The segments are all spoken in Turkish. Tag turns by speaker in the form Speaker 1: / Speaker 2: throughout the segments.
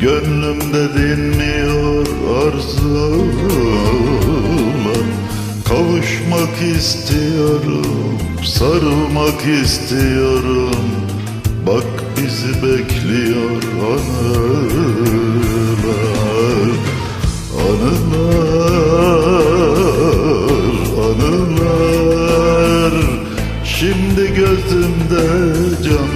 Speaker 1: Gönlümde dinmiyor arzular Kavuşmak istiyorum, sarılmak istiyorum. Bak bizi bekliyor anılar Anılar, anılar. Şimdi gözümde canlandılar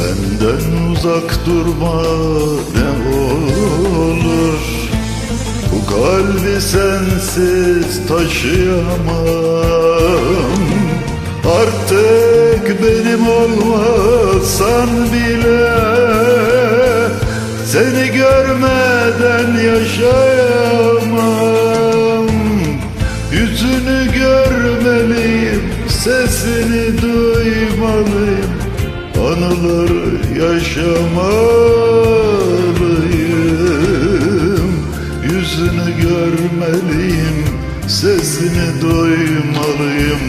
Speaker 1: Benden uzak durma ne olur. Bu kalbi sensiz taşıyamam. Artık benim olmasan bile Seni görmeden yaşayamam. Yüzünü görmeliyim, sesini duymalıyım Anıları yaşamalıyım. Yüzünü görmeliyim Sesini duymalıyım.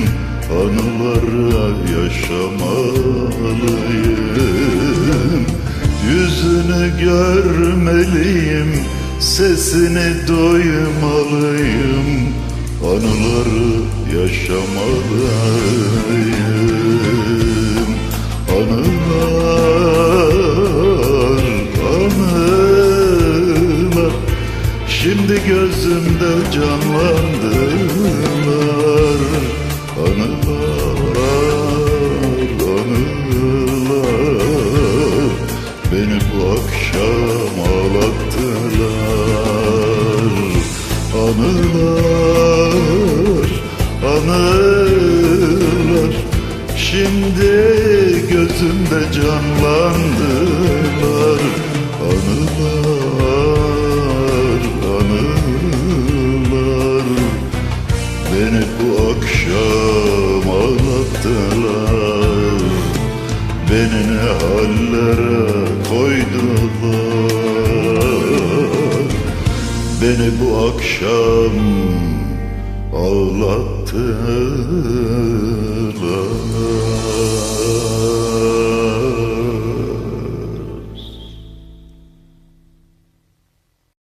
Speaker 1: Anıları yaşamalıyım. Yüzünü görmeliyim Sesini duymalıyım. Anıları yaşamalıyım canlandılar Anılar, anılar Beni bu akşam ağlattılar. Anılar, anılar Şimdi gözümde canlandılar Beni bu akşam ağlattılar. Beni ne hallere koydular. Beni bu akşam ağlattılar